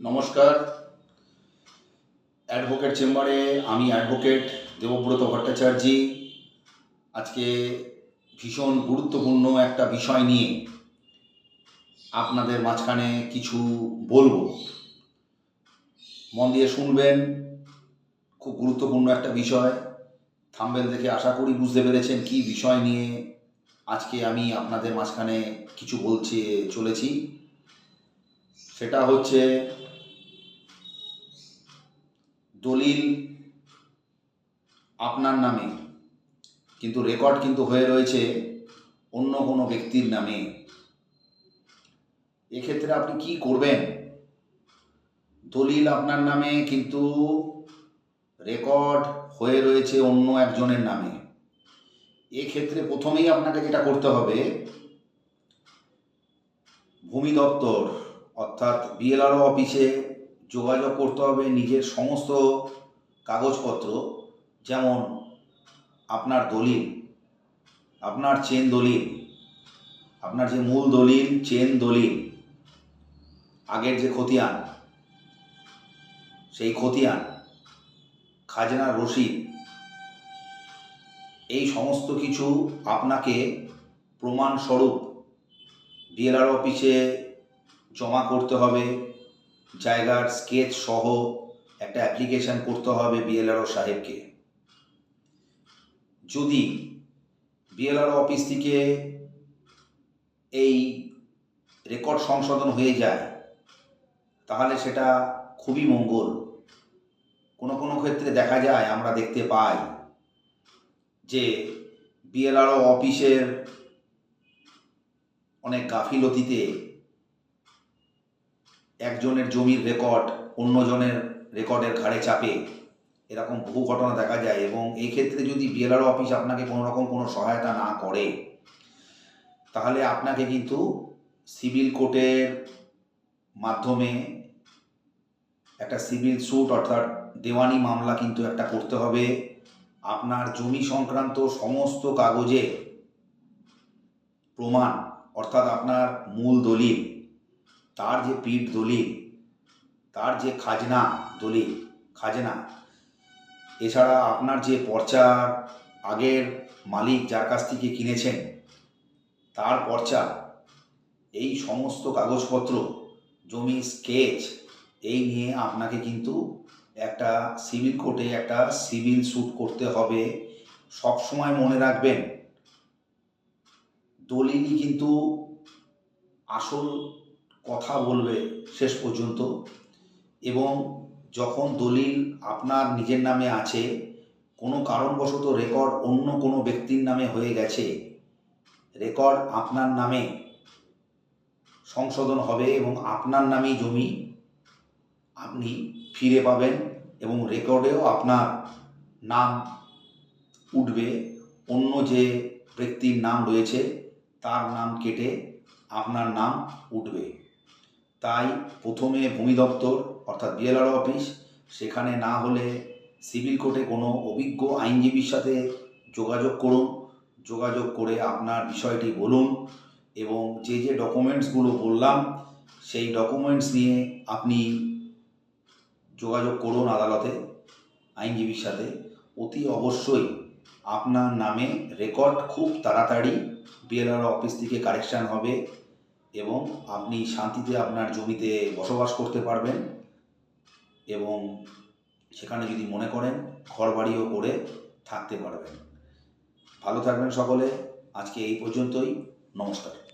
নমস্কার। অ্যাডভোকেট চেম্বারে আমি অ্যাডভোকেট দেবব্রত ভট্টাচার্য। আজকে ভীষণ গুরুত্বপূর্ণ একটা বিষয় নিয়ে আপনাদের মাঝখানে কিছু বলব। মন দিয়ে শুনবেন, খুব গুরুত্বপূর্ণ একটা বিষয়। থাম্বেল দেখে আশা করি বুঝতে পেরেছেন কি বিষয় নিয়ে আজকে আমি আপনাদের মাঝখানে কিছু বলতে চলেছি। সেটা হচ্ছে দলিল আপনার নামে, কিন্তু রেকর্ড কিন্তু হয়ে রয়েছে অন্য কোনো ব্যক্তির নামে। এক্ষেত্রে আপনি কি করবেন? দলিল আপনার নামে, কিন্তু রেকর্ড হয়ে রয়েছে অন্য একজনের নামে। এক্ষেত্রে প্রথমেই আপনাকে যেটা করতে হবে, ভূমি দপ্তর অর্থাৎ বিএলআরও অফিসে যোগাযোগ করতে হবে নিজের সমস্ত কাগজপত্র, যেমন আপনার দলিল, আপনার চেন দলিল, আপনার যে মূল দলিল, চেন দলিল, আগের যে খতিয়ান, সেই খতিয়ান, খাজনার রসিদ, এই সমস্ত কিছু আপনাকে প্রমাণস্বরূপ বিএলআর অফিসে জমা করতে হবে, জায়গার স্কেচ সহ একটা অ্যাপ্লিকেশন করতে হবে বিএলআরও সাহেবকে। যদি বিএলআর অফিস থেকে এই রেকর্ড সংশোধন হয়ে যায়, তাহলে সেটা খুবই মঙ্গল। কোনো কোনো ক্ষেত্রে দেখা যায়, আমরা দেখতে পাই যে বিএলআরও অফিসের অনেক গাফিলতিতে একজনের জমির রেকর্ড অন্যজনের রেকর্ডের ঘাড়ে চাপে এরকম বহু ঘটনা দেখা যায় এবং এই ক্ষেত্রে যদি বিএলআরও অফিস আপনাকে কোনো রকম কোনো সহায়তা না করে, তাহলে আপনাকে কিন্তু সিভিল কোর্টের মাধ্যমে একটা সিভিল স্যুট অর্থাৎ দেওয়ানি মামলা কিন্তু একটা করতে হবে। আপনার জমি সংক্রান্ত সমস্ত কাগজে প্রমাণ অর্থাৎ আপনার মূল দলিল তার যে পিঠ দলিল, তার যে খাজনা দলিল, খাজনা, এছাড়া আপনার যে পর্চার আগের মালিক যার কাছ থেকে কিনেছেন, তার পর্চা, এই সমস্ত কাগজপত্র, জমি স্কেচ, এই নিয়ে আপনাকে কিন্তু একটা সিভিল কোর্টে একটা সিভিল স্যুট করতে হবে। সব সময় মনে রাখবেন, দলিলই কিন্তু আসল কথা বলবে শেষ পর্যন্ত। এবং যখন দলিল আপনার নিজের নামে আছে, কোনো কারণবশত রেকর্ড অন্য কোনো ব্যক্তির নামে হয়ে গেছে রেকর্ড আপনার নামে সংশোধন হবে এবং আপনার নামেই জমি আপনি ফিরে পাবেন এবং রেকর্ডেও আপনার নাম উঠবে। অন্য যে ব্যক্তির নাম রয়েছে, তার নাম কেটে আপনার নাম উঠবে। তাই প্রথমে ভূমি দপ্তর, অর্থাৎ বিএলআর অফিস, সেখানে না হলে সিভিল কোর্টে কোনো অভিজ্ঞ আইনজীবীর সাথে যোগাযোগ করুন। যোগাযোগ করে আপনার বিষয়টি বলুন এবং যে যে ডকুমেন্টসগুলো বললাম, সেই ডকুমেন্টস নিয়ে আপনি যোগাযোগ করুন আদালতে আইনজীবীর সাথে। অতি অবশ্যই আপনার নামে রেকর্ড খুব তাড়াতাড়ি বিএলআর অফিস থেকে কারেকশান হবে। এবং আপনি শান্তিতে আপনার জমিতে বসবাস করতে পারবেন এবং সেখানে যদি মনে করেন ঘর বাড়িও করে থাকতে পারবেন। ভালো থাকবেন সকলে। আজকে এই পর্যন্তই। নমস্কার।